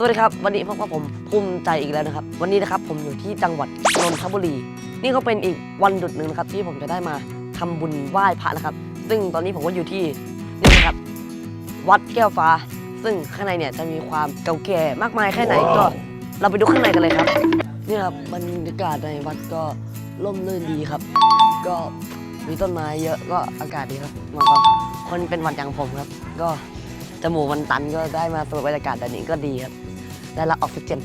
สวัสดีครับวันนี้พบกับผมภูมิใจอีกแล้วนะครับ วันนี้นะครับผมอยู่ที่จังหวัดนนทบุรี นี่ก็เป็นอีกวันหยุดหนึ่งนะครับ ที่ผมจะได้มาทำบุญไหว้พระนะครับ ซึ่งตอนนี้ผมก็อยู่ที่นี่นะครับ วัดแก้วฟ้า ซึ่งข้างในเนี่ยจะมีความเก่าแก่มากมายแค่ไหนก็เราไปดูข้างในกันเลยครับนี่ครับบรรยากาศในวัดก็ร่มรื่นดีครับ ก็มีต้นไม้เยอะก็อากาศดีครับเหมาะกับคนเป็นหวัดอย่างผมครับ ก็จมูกมันตันก็ได้มาสูดบรรยากาศแบบนี้ก็ดีครับ ได้รับออกซิเจน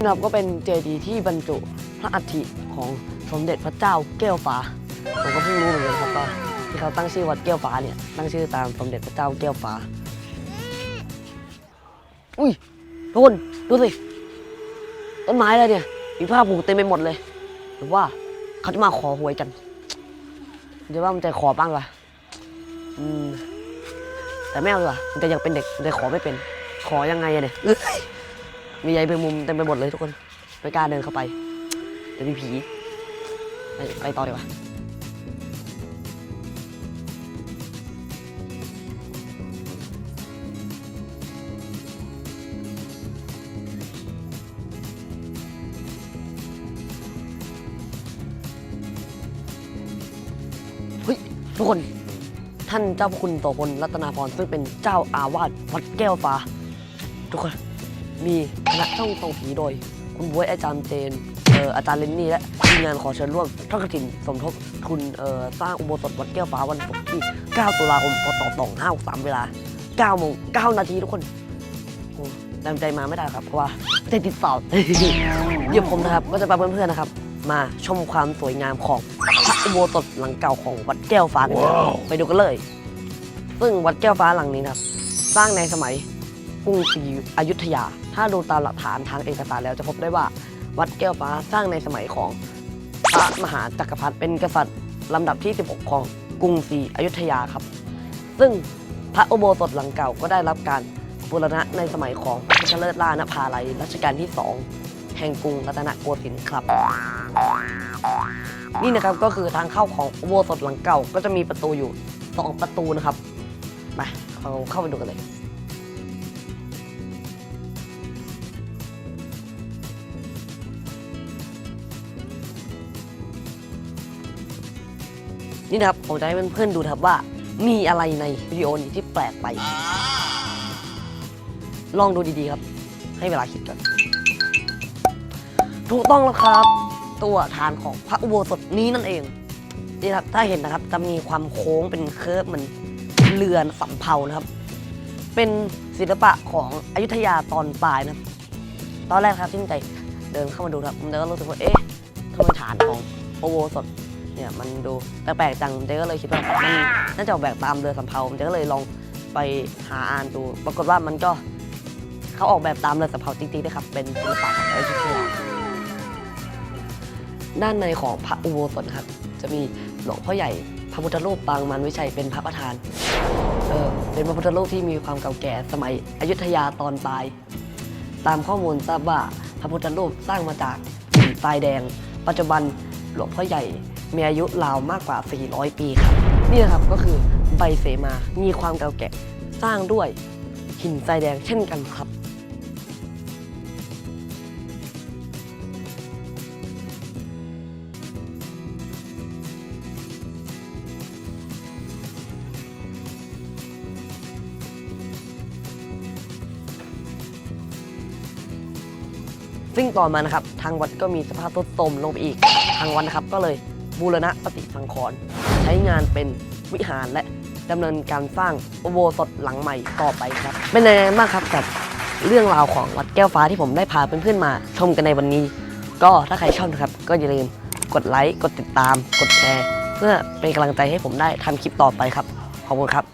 นะครับก็เป็นเจดีย์ที่บรรจุพระอัฐิของสมเด็จพระเจ้าแก้วฟ้าผมก็เพิ่งรู้เหมือนกันครับว่าที่เขาตั้งชื่อวัดแก้วฟ้าเนี่ยตั้งชื่อตามสมเด็จพระเจ้าแก้วฟ้า อุ้ยทุกคนดูสิต้นไม้อะไรเนี่ยมีผ้าผูกเต็มไปหมดเลยหรือว่าเขาจะมาขอหวยกันเดี๋ยวว่ามันจะขอบ้างล่ะอืมแต่ไม่เอาดีกว่ามันจะยังเป็นเด็กมันจะขอไม่เป็น ขอยังไงอะเนี่ย มีใยเป็นมุมเต็มไปหมดเลยทุกคน ไม่กล้าเดินเข้าไปเดี๋ยวมีผีไปไปต่อดีกว่าเฮ้ยทุกคนท่านเจ้าพระคุณโตพลรัตนาพรซึ่งเป็นเจ้าอาวาสวัดแก้วฟ้า ทุกคน มีคณะช่องตรงผีโดย คุณบ๊วยอาจารย์เจนเอ่ออาจารย์เลนนี่และทีมงานขอเชิญร่วมทอดกระถินสมทบทุนเอ่อสร้างอุโบสถวัดแก้วฟ้าวันศุกร์ที่ 9 ตุลาคมพศ2563เวลา9โมง9นาทีทุกคนโอ้แรงใจมาไม่ได้ครับเพราะว่าไม่ได้ติดสอบ เดี๋ยวผมนะครับก็จะพาเพื่อนๆนะครับ มาชมความสวยงามของพระอุโบสถหลังเก่าของวัดแก้วฟ้ากันครับไปดูกันเลย ซึ่งวัดแก้วฟ้าหลังนี้นะครับ สร้างในสมัย กรุงศรีอยุธยา ถ้าดูตามหลักฐานทางเอกสารแล้วจะพบได้ว่า วัดแก้วฟ้าสร้างในสมัยของพระมหาจักรพรรดิเป็นกษัตริย์ลำดับที่ 16 ของกรุงศรีอยุธยาครับ ซึ่งพระอุโบสถหลังเก่าก็ได้รับการบูรณะในสมัยของพระพุทธเลิศล่านภาลัยรัชกาลที่ 2 แห่งกรุงรัตนโกสินทร์ครับ นี่นะครับก็คือทางเข้าของอุโบสถหลังเก่าก็จะมีประตูอยู่สองประตูนะครับไปเราเข้าไปดูกันเลย นี่นะครับผมจะให้เพื่อนๆดูนะครับว่า มีอะไรในวิดีโอนี้ที่แปลกไป ลองดูดีๆครับ ให้เวลาคิดก่อนถูกต้องแล้วครับ ตัวฐานของพระอุโบสถนี้นั่นเองนี่ครับถ้าเห็นนะครับจะมีความโค้งเป็นเคิร์ฟเหมันเรือนสำเภานะครับ เป็นศิลปะของอยุธยาตอนปลายนะครับ ตอนแรกครับที่ใจเดินเข้ามาดูครับผมก็รู้สึกว่าเอ๊ะทำไมฐานของอุโบสถ เนี่ยมันดูแปลกๆจังเจ๊ก็เลยคิดว่ามันน่าจะออกแบบตามเรือสำเภาเจ๊ก็เลยลองไปหาอ่านดู ปรากฏว่ามันก็เขาออกแบบตามเรือสำเภาจริงๆนะครับ เป็นศิลปะของอยุธยาด้านในของพระอุโบสถครับ จะมีหลวงพ่อใหญ่พระพุทธรูปปางมันวิชัยเป็นพระประธานเออเป็นพระพุทธรูปที่มีความเก่าแก่สมัยอยุธยาตอนปลาย ตามข้อมูลทราบว่าพระพุทธรูปสร้างมาจากหินทรายแดง ปัจจุบันหลวงพ่อใหญ่ มีอายุราวมากกว่า 400 ปีครับ นี่นะครับก็คือใบเสมา มีความเก่าแก่สร้างด้วยหินทรายแดงเช่นกันครับซึ่งต่อมานะครับ ทางวัดก็มีสภาพทรุดโทรมลงไปอีก ทางวัดนะครับก็เลย บูรณะปฏิสังขรณ์ใช้งานเป็นวิหารและดำเนินการสร้างอุโบสถหลังใหม่ต่อไปครับ เป็นยังไงบ้างครับกับเรื่องราวของวัดแก้วฟ้าที่ผมได้พาเพื่อนๆมาชมกันในวันนี้ ก็ถ้าใครชอบนะครับ ก็อย่าลืมกดไลค์กดติดตาม กดแชร์ เพื่อเป็นกำลังใจให้ผมได้ทำคลิปต่อไปครับ ขอบคุณครับ